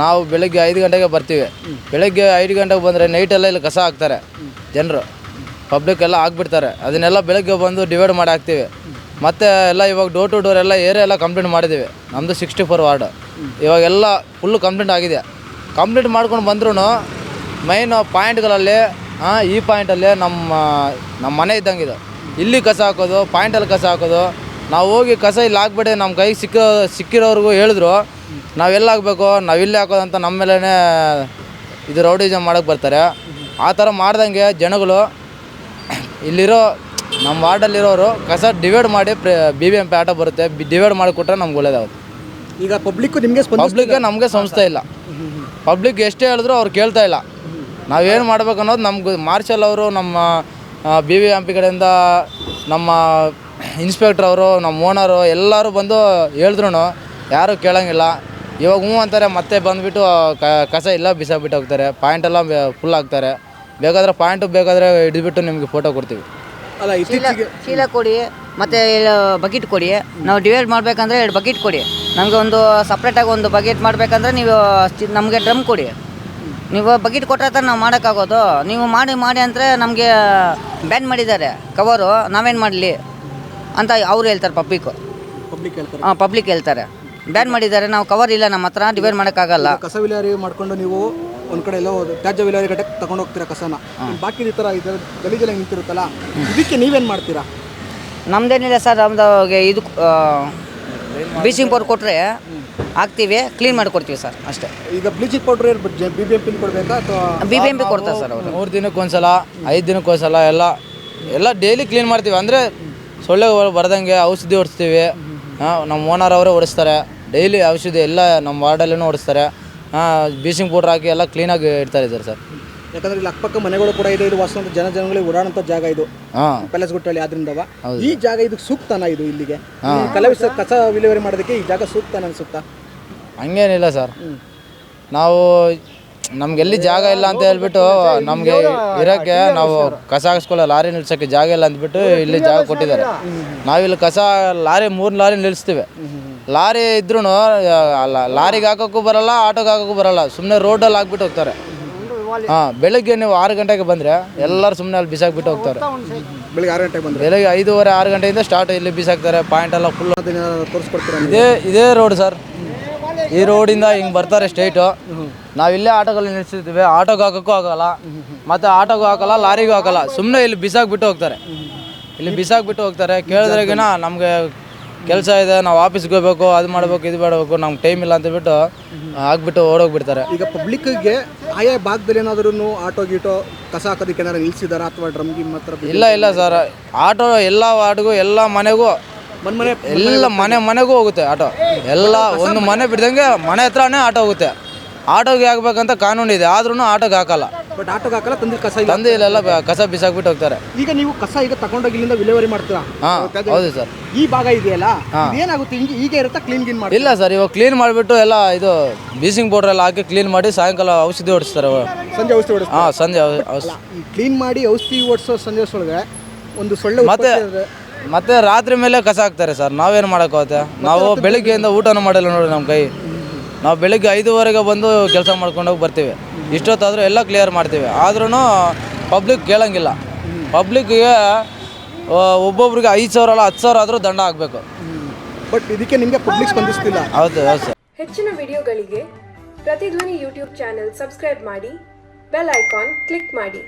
ನಾವು ಬೆಳಗ್ಗೆ ಐದು ಗಂಟೆಗೆ ಬರ್ತೀವಿ. ಬೆಳಗ್ಗೆ ಐದು ಗಂಟೆಗೆ ಬಂದರೆ ನೈಟೆಲ್ಲ ಇಲ್ಲಿ ಕಸ ಹಾಕ್ತಾರೆ ಜನರು. ಪಬ್ಲಿಕ್ ಎಲ್ಲ ಹಾಕ್ಬಿಡ್ತಾರೆ ಅದನ್ನೆಲ್ಲ ಬೆಳಗ್ಗೆ ಬಂದು ಡಿವೈಡ್ ಮಾಡಿ ಹಾಕ್ತೀವಿ. ಮತ್ತು ಎಲ್ಲ ಇವಾಗ ಡೋರ್ ಟು ಡೋರ್ ಎಲ್ಲ ಏರಿಯಾ ಎಲ್ಲ ಕಂಪ್ಲೀಟ್ ಮಾಡಿದ್ದೀವಿ. ನಮ್ಮದು ಸಿಕ್ಸ್ಟಿ ಫೋರ್ ವಾರ್ಡ್ ಇವಾಗೆಲ್ಲ ಫುಲ್ಲು ಕಂಪ್ಲೀಟ್ ಆಗಿದೆ. ಕಂಪ್ಲೀಟ್ ಮಾಡ್ಕೊಂಡು ಬಂದ್ರೂ ಮೈನ್ ಪಾಯಿಂಟ್ಗಳಲ್ಲಿ ಈ ಪಾಯಿಂಟಲ್ಲಿ ನಮ್ಮ ನಮ್ಮ ಮನೆ ಇದ್ದಂಗೆ ಇದು. ಇಲ್ಲಿ ಕಸ ಹಾಕೋದು, ಪಾಯಿಂಟಲ್ಲಿ ಕಸ ಹಾಕೋದು. ನಾವು ಹೋಗಿ ಕಸ ಇಲ್ಲಿ ಹಾಕ್ಬಿಟ್ಟು ನಮ್ಮ ಕೈಗೆ ಸಿಕ್ಕ, ಸಿಕ್ಕಿರೋರಿಗೂ ಹೇಳಿದ್ರು. ನಾವೆಲ್ಲ ಹಾಕ್ಬೇಕು ನಾವು ಇಲ್ಲೇ ಹಾಕೋದಂತ ನಮ್ಮ ಮೇಲೇ ಇದು ರೌಡಿಸಮ್ ಮಾಡೋಕ್ಕೆ ಬರ್ತಾರೆ. ಆ ಥರ ಮಾಡ್ದಂಗೆ ಜನಗಳು ಇಲ್ಲಿರೋ ನಮ್ಮ ವಾರ್ಡಲ್ಲಿರೋರು ಕಸ ಡಿವೈಡ್ ಮಾಡಿ B B M P auto ಬರುತ್ತೆ. ಡಿವೈಡ್ ಮಾಡಿಕೊಟ್ರೆ ನಮ್ಗೆ ಒಳ್ಳೇದಾಗುತ್ತೆ ಈಗ ಪಬ್ಲಿಕ್ ನಿಮಗೆ ಪಬ್ಲಿಕ್ಗೆ ನಮಗೆ ಸಂಸ್ಥೆ ಇಲ್ಲ. ಪಬ್ಲಿಕ್ ಎಷ್ಟೇ ಹೇಳಿದ್ರು ಅವ್ರು ಕೇಳ್ತಾ ಇಲ್ಲ. ನಾವೇನು ಮಾಡ್ಬೇಕು ಅನ್ನೋದು ನಮ್ಗೆ ಮಾರ್ಷಲ್ ಅವರು ನಮ್ಮ ಬಿ ಬಿ ಎಂ ಪಿ ಕಡೆಯಿಂದ ನಮ್ಮ ಇನ್ಸ್ಪೆಕ್ಟ್ರ್ ಅವರು ನಮ್ಮ ಓನರು ಎಲ್ಲರೂ ಬಂದು ಹೇಳಿದ್ರು ಯಾರೂ ಕೇಳೋಂಗಿಲ್ಲ. ಇವಾಗ ಹ್ಞೂ ಅಂತಾರೆ ಮತ್ತೆ ಬಂದುಬಿಟ್ಟು ಕಸ ಇಲ್ಲ ಬಿಸಾಕ್ಬಿಟ್ಟು ಹೋಗ್ತಾರೆ. ಪಾಯಿಂಟ್ ಎಲ್ಲ ಫುಲ್ ಆಗ್ತಾರೆ ಬೇಕಾದ್ರೆ ಪಾಯಿಂಟು ಬೇಕಾದರೆ ಹಿಡಿದ್ಬಿಟ್ಟು ನಿಮಗೆ ಫೋಟೋ ಕೊಡ್ತೀವಿ. ಅಲ್ಲ ಚೀಲ ಇತ್ತೀಚೆಗೆ ಚೀಲ ಕೊಡಿ ಮತ್ತೆ ಬಕೆಟ್ ಕೊಡಿ. ನಾವು ಡಿವೈಡ್ ಮಾಡಬೇಕಂದ್ರೆ ಎರಡು ಬಕೆಟ್ ಕೊಡಿ. ನಮಗೆ ಒಂದು ಸಪ್ರೇಟಾಗಿ ಒಂದು ಬಕೆಟ್ ಮಾಡಬೇಕಂದ್ರೆ ನೀವು ನಮಗೆ ಡ್ರಮ್ ಕೊಡಿ. ನೀವು ಬಕೆಟ್ ಕೊಟ್ಟರೆ ತಾನೆ ನಾವು ಮಾಡೋಕ್ಕಾಗೋದು. ನೀವು ಮಾಡಿ ಮಾಡಿ ಅಂದರೆ ನಮಗೆ ಬ್ಯಾನ್ ಮಾಡಿದ್ದಾರೆ. ಕವರು ನಾವೇನು ಮಾಡಲಿ? ಅಂತ ಅವ್ರು ಹೇಳ್ತಾರೆ ಪಬ್ಲಿಕ್ಕು ಪಬ್ಲಿಕ್ ಹೇಳ್ತಾರೆ. ಹಾಂ ಪಬ್ಲಿಕ್ ಹೇಳ್ತಾರೆ. ಬ್ಯಾನ್ ಮಾಡಿದ್ದಾರೆ ನಾವು ಕವರ್ ಇಲ್ಲ ನಮ್ಮ ಹತ್ರ ಡಿವೈಡ್ ಮಾಡೋಕ್ಕಾಗಲ್ಲ. ಕಸ ವಿಲೇವಾರಿ ಮಾಡ್ಕೊಂಡು ನೀವು ಒಂದ್ ಕಡೆ ಎಲ್ಲ ಹೋದ್- ತ್ಯಾಜ್ಯ ವಿಲೇವಾರಿ ಘಟಕ ತಗೊಂಡು ಹೋಗ್ತೀರಾ ಕಸನ? ಬಾಕಿ ಈ ಥರ ಇದರ ಗಲೀಜೆಲ್ಲ ನಿಂತಿರುತ್ತಲ್ಲ ಇದಕ್ಕೆ ನೀವೇನು ಮಾಡ್ತೀರಾ? ನಮ್ದೇನಿಲ್ಲ ಸರ್ ನಮ್ದು ಇದು ಬ್ಲೀಚಿಂಗ್ ಪೌಡರ್ ಕೊಟ್ಟರೆ ಹಾಕ್ತೀವಿ ಕ್ಲೀನ್ ಮಾಡಿಕೊಡ್ತೀವಿ ಸರ್ ಅಷ್ಟೇ. ಈಗ bleaching powder B B M pin ಕೊಡಬೇಕಾ ಅಥವಾ ಬಿ ಬಿ ಎಂ ಪಿ ಕೊಡ್ತಾರೆ ಸರ್ ಅವರು. ಮೂರು ದಿನಕ್ಕೆ ಒಂದ್ಸಲ ಐದು ದಿನಕ್ಕೆ ಒಂದ್ಸಲ ಎಲ್ಲ ಎಲ್ಲ ಡೈಲಿ ಕ್ಲೀನ್ ಮಾಡ್ತೀವಿ. ಅಂದರೆ ಸೊಳ್ಳೆ ಬರ್ದಂಗೆ ಔಷಧಿ ಹೊಡಿಸ್ತೀವಿ. ಹಾಂ ನಮ್ಮ ಓನರ್ ಅವರೇ ಹೊಡಿಸ್ತಾರೆ. ಡೈಲಿ ಔಷಧಿ ಎಲ್ಲ ನಮ್ಮ ವಾರ್ಡಲ್ಲೂ ಹೊಡಿಸ್ತಾರೆ ಬೀಸಿಂಗ್ ಪೌಡ್ರ್ ಹಾಕಿ ಎಲ್ಲ ಕ್ಲೀನಾಗಿ ಇಡ್ತಾರೆ ಸರ್ ಸರ್. ಯಾಕಂದ್ರೆ ಇಲ್ಲಿ ಅಕ್ಕಪಕ್ಕ ಮನೆಗಳು ಕೂಡ ಇದೆ ಇದು ವಾಸವಂತ ಜನ ಜನಗಳಿಗೆ ಓಡಾಡುವಂಥ ಜಾಗ ಇದು. ಹಾಂ. ಪ್ಯಾಲೇಸ್ ಆದ್ರಿಂದವ ಈ ಜಾಗ ಇದಕ್ಕೆ ಸೂಕ್ತನ ಇದು ಇಲ್ಲಿಗೆ? ಕಲವಿಸ ಕಸ ವಿಲೇವಾರಿ ಮಾಡೋದಕ್ಕೆ ಈ ಜಾಗ ಸೂಕ್ತನ ಅನ್ಸುತ್ತಾ? ಹಂಗೇನಿಲ್ಲ ಸರ್. ನಾವು ನಮ್ಗೆಲ್ಲಿ ಜಾಗ ಇಲ್ಲ ಅಂತ ಹೇಳ್ಬಿಟ್ಟು ನಮಗೆ ಇರೋಕ್ಕೆ ನಾವು ಕಸ ಹಾಕಿಸ್ಕೊಳ್ಳೋ ಲಾರಿ ನಿಲ್ಸೋಕ್ಕೆ ಜಾಗ ಇಲ್ಲ ಅಂದ್ಬಿಟ್ಟು ಇಲ್ಲಿ ಜಾಗ ಕೊಟ್ಟಿದ್ದಾರೆ. ನಾವಿಲ್ಲಿ ಕಸ ಲಾರಿ ಮೂರು ಲಾರಿ ನಿಲ್ಲಿಸ್ತೀವಿ. ಲಾರಿ ಇದ್ರೂ ಲಾರಿಗೆ ಹಾಕೋಕ್ಕೂ ಬರಲ್ಲ ಆಟೋಗೆ ಹಾಕೋಕ್ಕೂ ಬರಲ್ಲ. ಸುಮ್ಮನೆ ರೋಡಲ್ಲಿ ಹಾಕ್ಬಿಟ್ಟು ಹೋಗ್ತಾರೆ. ಹಾಂ ಬೆಳಗ್ಗೆ ನೀವು ಆರು ಗಂಟೆಗೆ ಬಂದರೆ ಎಲ್ಲರೂ ಸುಮ್ಮನೆ ಅಲ್ಲಿ ಬಿಸಾಕ್ಬಿಟ್ಟು ಹೋಗ್ತಾರೆ. ಬೆಳಗ್ಗೆ ಆರು ಗಂಟೆಗೆ ಬಂದ್ರೆ? ಬೆಳಗ್ಗೆ ಐದೂವರೆ ಆರು ಗಂಟೆಯಿಂದ ಸ್ಟಾರ್ಟ್ ಇಲ್ಲಿ ಬಿಸಾಕ್ತಾರೆ ಪಾಯಿಂಟ್ ಎಲ್ಲ ಫುಲ್ ತೋರಿಸ್ಕೊಡ್ತಾರೆ? ಇದೇ ಇದೇ ರೋಡ್ ಸರ್ ಈ ರೋಡಿಂದ ಹಿಂಗೆ ಬರ್ತಾರೆ ಸ್ಟ್ರೈಟು ನಾವು ಇಲ್ಲೇ ಆಟೋಗಳು ನಿಲ್ಸಿರ್ತೀವಿ ಆಟೋಗೆ ಹಾಕೋಕ್ಕೂ ಆಗಲ್ಲ. ಮತ್ತು ಆಟೋಗೂ ಹಾಕಲ್ಲ ಲಾರಿಗೂ ಹಾಕಲ್ಲ. ಸುಮ್ಮನೆ ಇಲ್ಲಿ ಬಿಸಾಕ್ಬಿಟ್ಟು ಹೋಗ್ತಾರೆ. ಇಲ್ಲಿ ಬಿಸಾಕ್ಬಿಟ್ಟು ಹೋಗ್ತಾರೆ. ಕೇಳಿದ್ರೆಗಿನ ನಮಗೆ ಕೆಲಸ ಇದೆ ನಾವು ಆಫೀಸ್ಗೆ ಹೋಗ್ಬೇಕು ಅದು ಮಾಡಬೇಕು ಇದು ಮಾಡಬೇಕು ನಮ್ಗೆ ಟೈಮ್ ಇಲ್ಲ ಅಂತ ಬಿಟ್ಟು ಆಗ್ಬಿಟ್ಟು ಓಡೋಗ್ಬಿಡ್ತಾರೆ. ಈಗ ಪಬ್ಲಿಕ್ಗೆ ಆಯಾ ಭಾಗದಲ್ಲಿ ಏನಾದ್ರೂ ಆಟೋ ಗೀಟೋ ಕಸ ಹಾಕೋದಕ್ಕೆ ಏನಾದ್ರು ನಿಲ್ಸಿದಾರ ಅಥವಾ ಡ್ರಮ್ ಗಿಮ್ ಹತ್ರ ಇಲ್ಲ ಇಲ್ಲ ಸರ್. ಆಟೋ ಎಲ್ಲ ವಾರ್ಡ್ಗೂ ಎಲ್ಲ ಮನೆಗೂ ಮನ್ ಎಲ್ಲ ಮನೆ ಮನೆಗೂ ಹೋಗುತ್ತೆ ಆಟೋ. ಎಲ್ಲ ಒಂದು ಮನೆ ಬಿಡ್ದಂಗೆ ಮನೆ ಹತ್ರನೇ ಆಟೋ ಹೋಗುತ್ತೆ. ಆಟೋಗೆ ಹಾಕ್ಬೇಕಂತ ಕಾನೂನು ಇದೆ ಆದ್ರೂ ಆಟೋಗೆ ಹಾಕಲ್ಲ. ಬಟ್ ಆಟೋಗೆ ಹಾಕಲ್ಲ ತಂದಿ ಕಸ ಇಲ್ಲ. ತಂದೆ ಇಲ್ಲೆಲ್ಲ ಬ- ಕಸ ಬಿಸಾಕ್ಬಿಟ್ಟು ಹೋಗ್ತಾರೆ. ಈಗ ನೀವು ಕಸ ಈಗ ತಗೊಂಡೋಗಿ ಇಲ್ಲಿಂದ ವಿಲೇವರಿ ಮಾಡ್ತೀರಾ? ಹಾಂ ಹೌದು ಸರ್. ಈ ಭಾಗ ಇದೆಯಲ್ಲ ಏನಾಗುತ್ತೆ ಹಿಂಗೆ ಈಗ ಇರುತ್ತಾ ಕ್ಲೀನ್ ಗಿನ್ ಮಾಡಿ ಇಲ್ಲ ಸರ್ ಇವಾಗ ಕ್ಲೀನ್ ಮಾಡಿಬಿಟ್ಟು ಎಲ್ಲ ಇದು ಬೀಸಿಂಗ್ ಪೌಡ್ರ್ ಎಲ್ಲ ಹಾಕಿ ಕ್ಲೀನ್ ಮಾಡಿ ಸಾಯಂಕಾಲ ಔಷಧಿ ಹೊಡಿಸ್ತಾರೆ ಸಂಜೆ ಔಷಧಿ ಹೊಡಿಸ್ತಾರೆ? ಹಾಂ ಸಂಜೆ ಔ- ಔಷ್- ಈ ಕ್ಲೀನ್ ಮಾಡಿ ಔಷಧಿ ಓಡಿಸೋ ಸಂಜೆ ಒಳಗೆ ಒಂದು ಸೊಳ್ಳೆ ಮತ್ತೆ ಉತ್ಪತ್ತಿ ಆದ್ರೆ ಮತ್ತೆ ರಾತ್ರಿ ಮೇಲೆ ಕಸ ಹಾಕ್ತಾರೆ ಸರ್. ನಾವೇನು ಮಾಡೋಕ್ಕಾಗುತ್ತೆ ನಾವು ಬೆಳಿಗ್ಗೆಯಿಂದ ಊಟನೂ ಮಾಡಿಲ್ಲ ನೋಡಿ ನಮ್ಮ ಕೈ. ನಾವು ಬೆಳಗ್ಗೆ ಐದುವರೆಗೆ ಬಂದು ಕೆಲಸ ಮಾಡ್ಕೊಂಡೋಗಿ ಬರ್ತೀವಿ. ಇಷ್ಟೊತ್ತಾದರೂ ಎಲ್ಲ ಕ್ಲಿಯರ್ ಮಾಡ್ತೀವಿ. ಆದ್ರೂ ಪಬ್ಲಿಕ್ ಕೇಳೋಂಗಿಲ್ಲ. ಪಬ್ಲಿಕ್ಗೆ ಒಬ್ಬೊಬ್ರಿಗೆ ಐದು ಸಾವಿರ ಅಲ್ಲ ಹತ್ತು ಸಾವಿರ ಆದರೂ ದಂಡ ಆಗಬೇಕು ಬಟ್ ಇದಕ್ಕೆ ನಿಮಗೆ ಪಬ್ಲಿಕ್ ಸ್ಪಂದಿಸ್ತಿಲ್ಲ. ಹೌದು ಹೌದು ಸರ್. ಹೆಚ್ಚಿನ ವಿಡಿಯೋಗಳಿಗೆ ಪ್ರತಿಧ್ವನಿ ಯೂಟ್ಯೂಬ್ ಚಾನೆಲ್ ಸಬ್ಸ್ಕ್ರೈಬ್ ಮಾಡಿ ಬೆಲ್ ಐಕಾನ್ ಕ್ಲಿಕ್ ಮಾಡಿ.